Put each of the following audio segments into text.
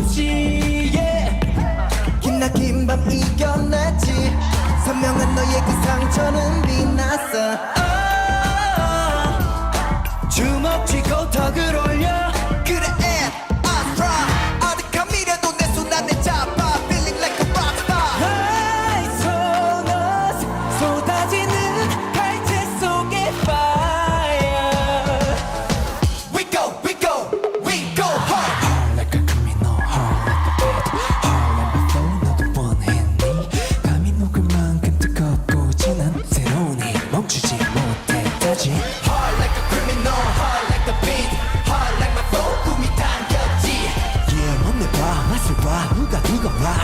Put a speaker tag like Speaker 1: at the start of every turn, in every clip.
Speaker 1: 없이 예. yeah. 긴 낮 긴 밤 이겨냈지 선명한 너의 그 상처는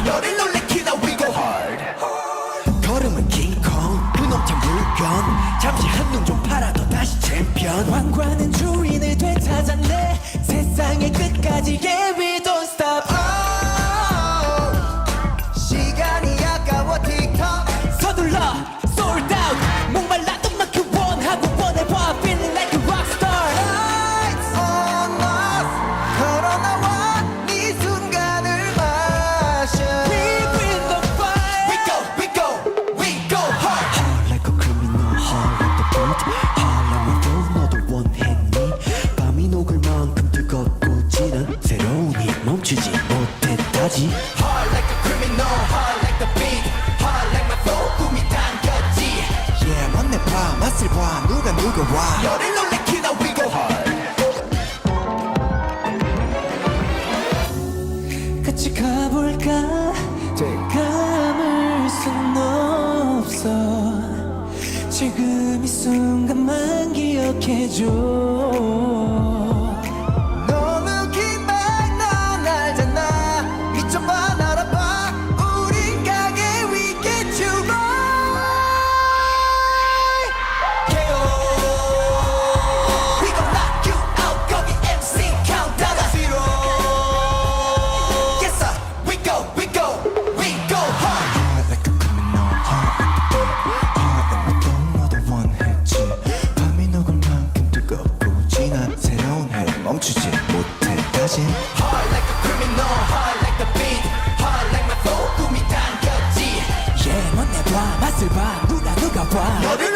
Speaker 2: 너를 놀래키다 we go hard.
Speaker 1: 걸음은 킹콩 분홍창 물경 잠시 한눈 좀 팔아도 다시 챔피언. 왕관은 주인을 되찾았네. 세상의 끝까지 yeah. 가지? 가 같이 가볼까? 되감을 순 없어. 지금 이 순간만 기억해줘. 멈추지 못해 다시
Speaker 2: Hard like a criminal, hard like the beat Hard like my soul, 꿈이 당겼지
Speaker 1: Yeah, 넌내봐 맛을 봐 누가 누가 봐
Speaker 2: 너를